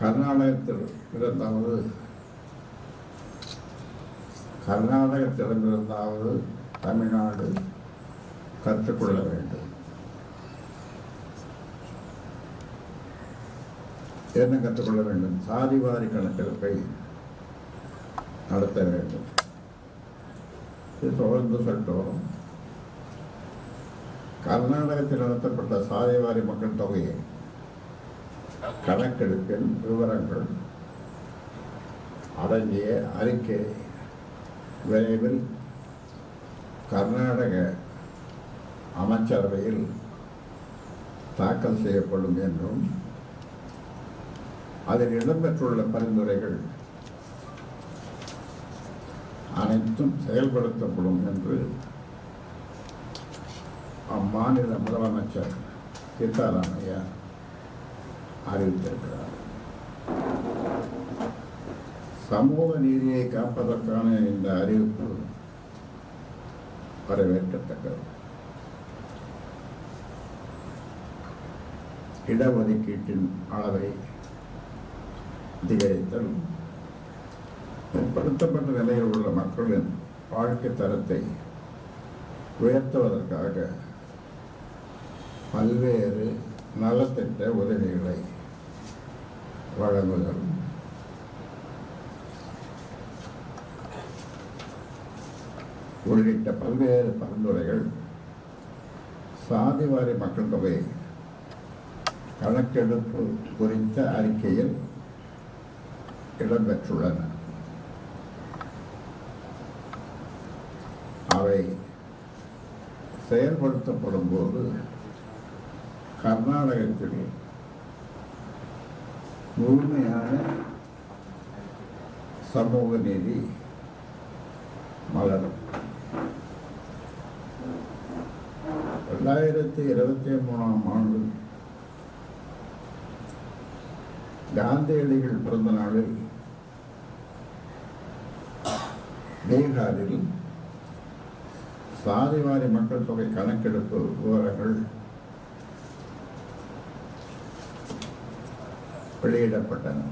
கர்நாடகத்தில் இருந்தாவது கர்நாடகத்திடமிருந்தாவது தமிழ்நாடு கற்றுக்கொள்ள வேண்டும். என்ன கற்றுக்கொள்ள வேண்டும்? சாதிவாரி கணக்கெடுப்பை நடத்த வேண்டும். இது தொடர்ந்து சொல்லிட்டோம் கர்நாடகத்தில் நடத்தப்பட்ட சாதிவாரி மக்கள் தொகையை கணக்கெடுப்பின் விவரங்கள். அடங்கிய அறிக்கை. விரைவில் கர்நாடக அமைச்சரவையில் தாக்கல் செய்யப்படும் என்றும் அதில் இடம்பெற்றுள்ள பரிந்துரைகள் அனைத்தும் செயல்படுத்தப்படும் என்று அம்மாநில முதலமைச்சர் சீதாராமையா அறிவித்திருக்கிறார் சமூக நீதியை காப்பதற்கான இந்த அறிவிப்பு வரவேற்கத்தக்கது. இடஒதுக்கீட்டின் அளவை அதிகரித்தல் பிற்படுத்தப்பட்ட நிலையில் உள்ள மக்களின் வாழ்க்கை தரத்தை உயர்த்துவதற்காக பல்வேறு நலத்திட்ட உதவிகளை வழங்குதல். உள்ளிட்ட பல்வேறு பரிந்துரைகள் சாதிவாரி மக்கள் தொகை கணக்கெடுப்பு குறித்த அறிக்கையில் இடம்பெற்றுள்ளன. அவை செயல்படுத்தப்படும் போது கர்நாடகத்தில் முழுமையான சமூக நீதி மலரும். ரெண்டாயிரத்தி இருபத்தி மூணாம் ஆண்டு காந்தியடிகள் பிறந்த நாளில் பீகாரில் சாதிவாரி மக்கள் தொகை கணக்கெடுப்பு விவரங்கள் வெளியிடப்பட்டன.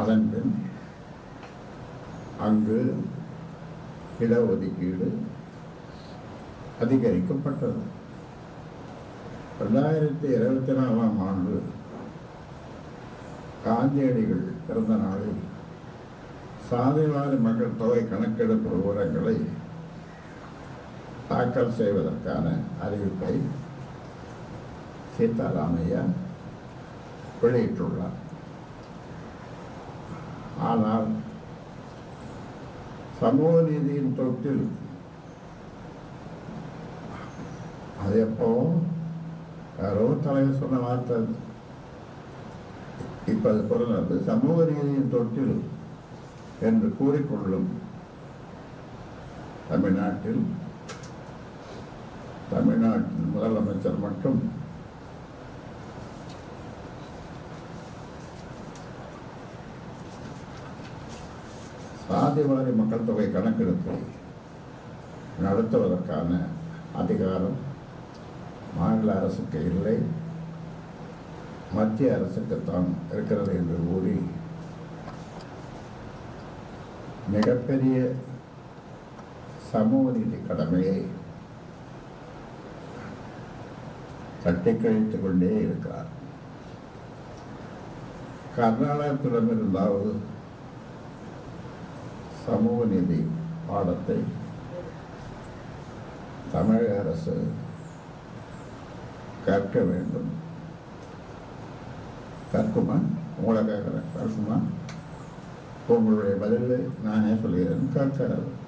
அதன் பின் அங்கு இடஒதுக்கீடு அதிகரிக்கப்பட்டது. ரெண்டாயிரத்தி இருபத்தி நாலாம் ஆண்டு காந்தியடிகள் பிறந்த நாளில் சாதிவாரி மக்கள் தொகை கணக்கெடுப்பு விவரங்களை தாக்கல் செய்வதற்கான அறிவிப்பை சீதாராமையா வெளியிட்டுள்ளார் ஆனால் சமூக நீதியின் தொட்டில் அது எப்பவும் யாரோ தலைவர் சொன்ன வார்த்தை அது. இப்ப அது பொருளாது சமூக நீதியின் தொட்டில் என்று கூறிக்கொள்ளும் தமிழ்நாட்டில் தமிழ்நாட்டின் முதலமைச்சர் சாதி வளரி மக்கள் தொகை கணக்கெடுப்பை நடத்துவதற்கான அதிகாரம் மாநில அரசுக்கு இல்லை. மத்திய அரசுக்குத்தான் இருக்கிறது என்று கூறி மிகப்பெரிய சமூக நீதி கடமையை தட்டி கழித்துக் கொண்டே இருக்கிறார். கர்நாடகத்திடமிருந்தாவது சமூக நீதி பாடத்தை தமிழக அரசு கற்க வேண்டும். கற்குமா? உங்களை கேட்குறேன். கற்குமா? உங்களுடைய பதில் நானே சொல்கிறேன். கற்காது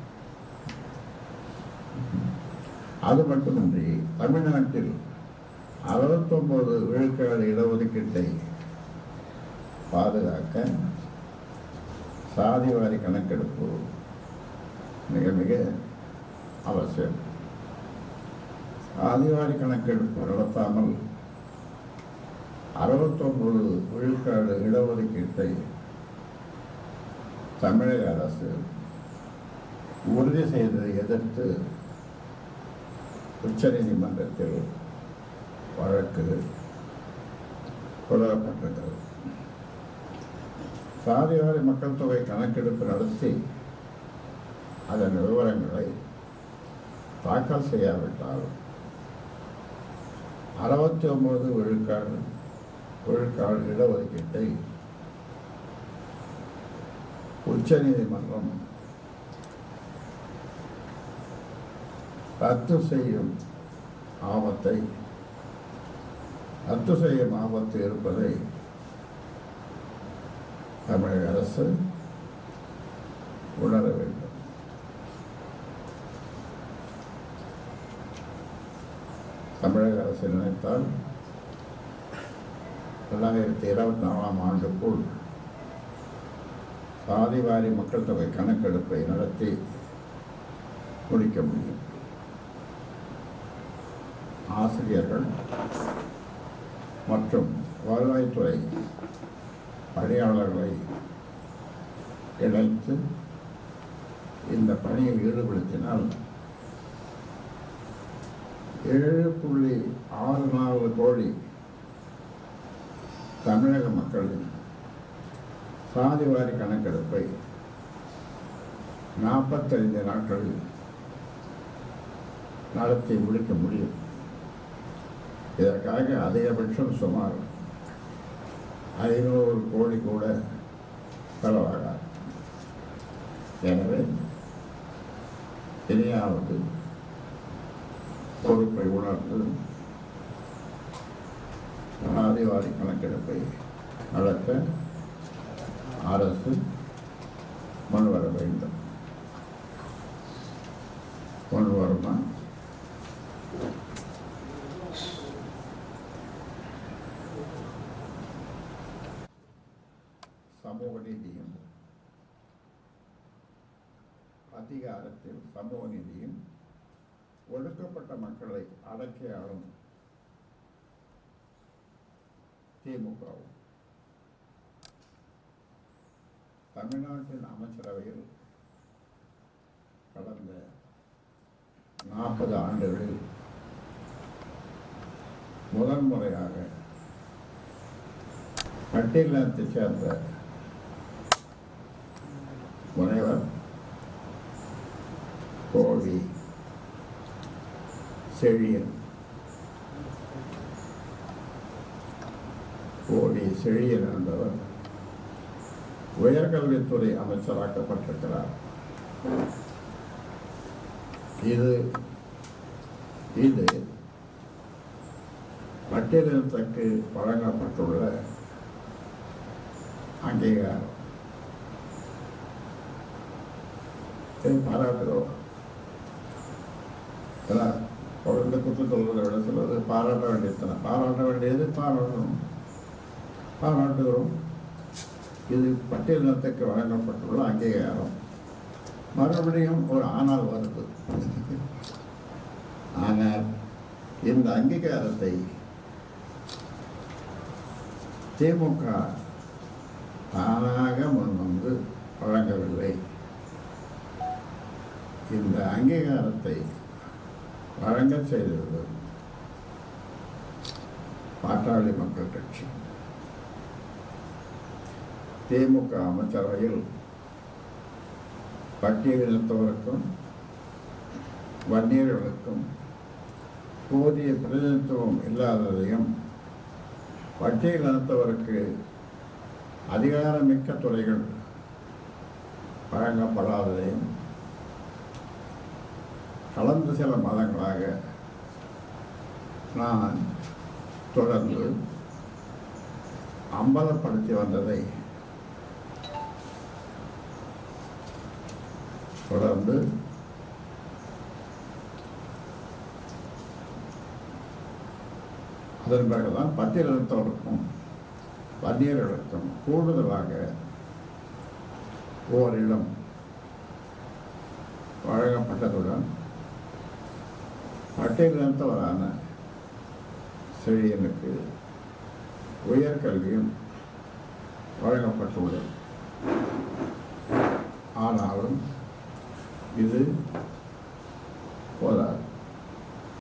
அது மட்டுமின்றி தமிழ்நாட்டில் அறுபத்தொன்பது விழுக்காடு இடஒதுக்கீட்டை பாதுகாக்க சாதிவாரி கணக்கெடுப்பு மிக மிக அவசியம். சாதிவாரி கணக்கெடுப்பு நடத்தாமல் அறுபத்தொன்பது விழுக்காடு இடஒதுக்கீட்டை தமிழக அரசு உறுதி செய்ததை எதிர்த்து உச்சநீதிமன்றத்தில் வழக்கு தொடரப்பட்டிருக்கிறது சாதிவாரி மக்கள் தொகை கணக்கெடுப்பு நடத்தி அதன் விவரங்களை தாக்கல் செய்யாவிட்டால் அறுபத்தி ஒன்பது விழுக்காடு விழுக்காடு இடஒதுக்கீட்டை உச்சநீதிமன்றம் ரத்து செய்யும் ஆபத்தை ரத்து செய்யும் ஆபத்து இருப்பதை தமிழக அரசு உணர வேண்டும். தமிழக அரசு நினைத்தால் ரெண்டாயிரத்தி இருபத்தி நாலாம் ஆண்டுக்குள் சாதிவாரி மக்கள் தொகை கணக்கெடுப்பை நடத்தி முடிக்க முடியும். ஆசிரியர்கள் மற்றும் வருவாய்த்துறை பணியாளர்களை இணைத்து இந்த பணியில் ஈடுபடுத்தினால் ஏழு புள்ளி ஆறு நாலு கோடி தமிழக மக்களின் சாதிவாரி கணக்கெடுப்பை நாற்பத்தைந்து நாட்களில் நடத்தி முடிக்க முடியும். இதற்காக அதிகபட்சம் சுமார் ஐநூறு கோடி கூட செலவாகாது எனவே இனியாவது பொறுப்பை உணர்ந்து ஆதிவாரி கணக்கெடுப்பை நடத்த அரசு முன்வர வேண்டும். முன்வருமா சமூக நீதியும் அதிகாரத்தில் சமூக நீதியும் ஒடுக்கப்பட்ட மக்களை அடக்கி ஆளும் திமுகவும். தமிழ்நாட்டின் அமைச்சரவையில் கடந்த நாற்பது ஆண்டுகளில் முதன்முறையாக பட்டியலத்தைச் சேர்ந்த முனைவர் கோழி செழியன் கோடி செழியன் என்பவர் உயர்கல்வித்துறை அமைச்சராக்கப்பட்டிருக்கிறார். இது இது பட்டியலினத்துக்கு வழங்கப்பட்டுள்ள அங்கீகாரம். பாராட்டுகிறோம் ஏன்னா குழந்தை குத்து சொல்வதை விட சொல்வது பாராட்ட வேண்டியது பாராட்ட வேண்டியது பாராட்டணும் பாராட்டுகிறோம் இது பட்டியலினத்துக்கு வழங்கப்பட்டுள்ள அங்கீகாரம் மறுபடியும் ஒரு ஆனால் வருது ஆனால் இந்த அங்கீகாரத்தை திமுக தானாக முன்வந்து வழங்கவில்லை இந்த அங்கீகாரத்தை வழங்க செய்தது பாட்டாளி மக்கள் கட்சி. திமுக அமைச்சரவையில் பட்டியலினத்தவருக்கும் வன்னியர்களுக்கும் போதிய பிரதிநிதித்துவம் இல்லாததையும் பட்டியலினத்தவருக்கு அதிகாரமிக்க துறைகள் வழங்கப்படாததையும் கலந்து சில மாதங்களாக நான் தொடர்ந்து அம்பலப்படுத்தி வந்ததை தொடர்ந்து அதன் பிறகுதான் பட்டியலினத்தவருக்கும் வன்னியர்களுக்கும் கூடுதலாக ஓரிடம் வழங்கப்பட்டதுடன் பட்டியலினத்தவரான செழியனுக்கு உயர்கல்வியும் வழங்கப்பட்டுள்ளது. ஆனாலும் இது போதாது.